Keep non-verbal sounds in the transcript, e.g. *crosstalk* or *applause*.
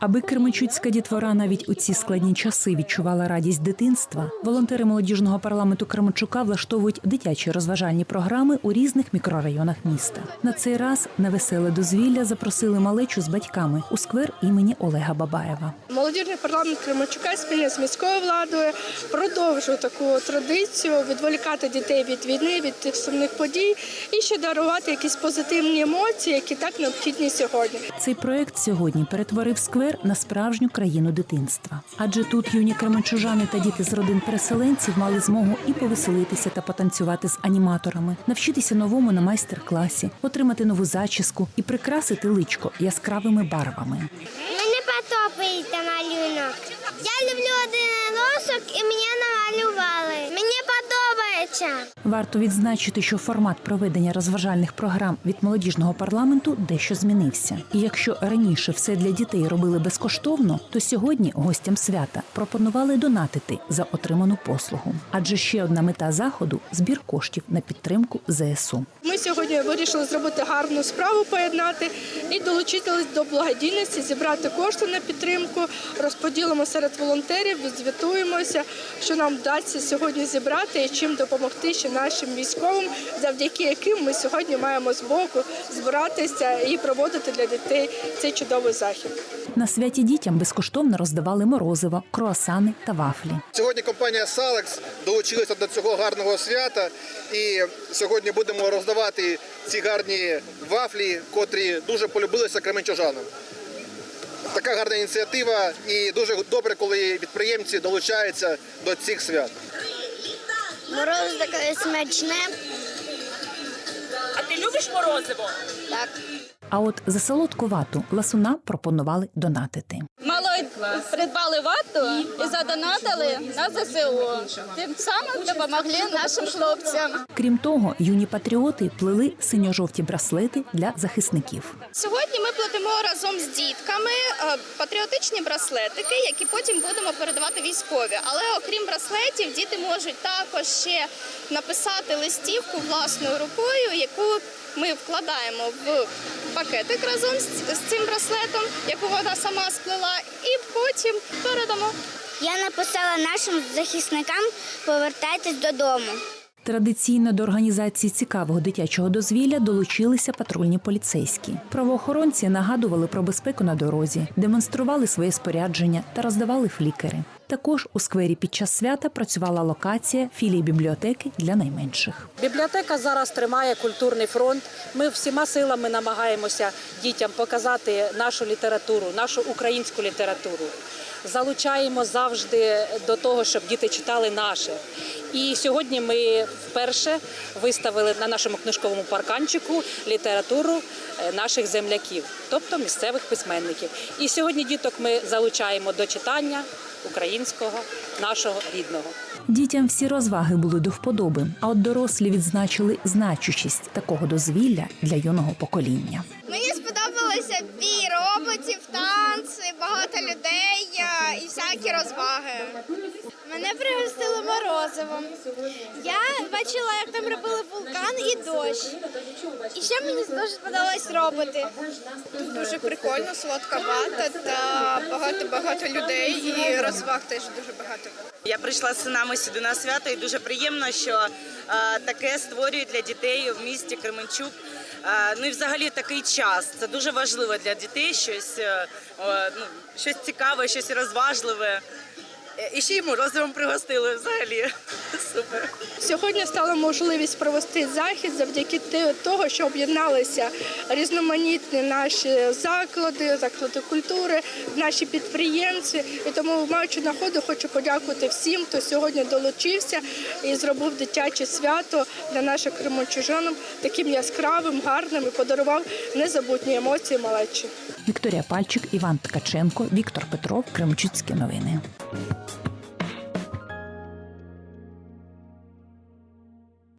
Аби Кременчуцька дітвора навіть у ці складні часи відчувала радість дитинства, волонтери молодіжного парламенту Кременчука влаштовують дитячі розважальні програми у різних мікрорайонах міста. На цей раз на веселе дозвілля запросили малечу з батьками у сквер імені Олега Бабаєва. Молодіжний парламент Кременчука спільно з міською владою продовжує таку традицію відволікати дітей від війни, від тих сумних подій і ще дарувати якісь позитивні емоції, які так необхідні сьогодні. Цей проект сьогодні перетворив сквер на справжню країну дитинства. Адже тут юні кременчужани та діти з родин переселенців мали змогу і повеселитися та потанцювати з аніматорами, навчитися новому на майстер-класі, отримати нову зачіску і прикрасити личко яскравими барвами. Мені подобається малюнок. Я люблю одиночок і мені намалювали. Мені подобається. Варто відзначити, що формат проведення розважальних програм від молодіжного парламенту дещо змінився. І якщо раніше все для дітей робили безкоштовно, то сьогодні гостям свята пропонували донатити за отриману послугу. Адже ще одна мета заходу збір коштів на підтримку ЗСУ. Ми сьогодні вирішили зробити гарну справу, поєднати і долучитися до благодійності, зібрати кошти на підтримку, розподілимо серед волонтерів, відзвітуємося, що нам вдасться сьогодні зібрати і чим допомогти ще нашим військовим, завдяки яким ми сьогодні маємо збоку збиратися і проводити для дітей цей чудовий захід. На святі дітям безкоштовно роздавали морозиво, круасани та вафлі. Сьогодні компанія Салекс долучилася до цього гарного свята, і сьогодні будемо роздавати ці гарні вафлі, котрі дуже полюбилися кременчужанам. Така гарна ініціатива, і дуже добре, коли підприємці долучаються до цих свят. Мороз таке смачне. А ти любиш морозиво? Так. А от за солодку вату ласуна пропонували донатити. Придбали вату і задонатили на ЗСУ. Тим самим допомогли нашим хлопцям. Крім того, юні патріоти плели синьо-жовті браслети для захисників. Сьогодні ми плетемо разом з дітками е, патріотичні браслетики, які потім будемо передавати військові. Але окрім браслетів, діти можуть також ще написати листівку власною рукою, яку ми вкладаємо в пакетик разом з цим браслетом, яку вона сама сплела, і потім передамо. Я написала нашим захисникам повертайтесь додому. Традиційно до організації цікавого дитячого дозвілля долучилися патрульні поліцейські. Правоохоронці нагадували про безпеку на дорозі, демонстрували своє спорядження та роздавали флікери. Також у сквері під час свята працювала локація філії бібліотеки для найменших. Бібліотека зараз тримає культурний фронт. Ми всіма силами намагаємося дітям показати нашу літературу, нашу українську літературу. Залучаємо завжди до того, щоб діти читали наше. І сьогодні ми вперше виставили на нашому книжковому парканчику літературу е, наших земляків, тобто місцевих письменників. І сьогодні діток ми залучаємо до читання українського, нашого рідного. Дітям всі розваги були до вподоби, а от дорослі відзначили значущість такого дозвілля для юного покоління. Мені сподобалося бій роботів, танці, багато людей е, і всякі розваги. Мене пригостили морозивом. Я бачила, як там робили вулкан і дощ. І ще мені дуже сподобалось роботи. Дуже прикольно, солодка вата та багато-багато людей і розваг теж дуже багато. Я прийшла з синами сюди на свято, і дуже приємно, що е, таке створюють для дітей в місті Кременчук. Е, ну і взагалі такий час. Це дуже важливо для дітей, щось, е, ну, щось цікаве, щось розважливе. І ще й морозивом пригостили взагалі. *laughs* Супер. Сьогодні стала можливість провести захід завдяки того, що об'єдналися різноманітні наші заклади, заклади культури, наші підприємці. І тому, маючи нагоду, хочу подякувати всім, хто сьогодні долучився і зробив дитяче свято для наших кримочужанам таким яскравим, гарним і подарував незабутні емоції малечі. Вікторія Пальчик, Іван Ткаченко, Віктор Петров, Кремчуцькі новини.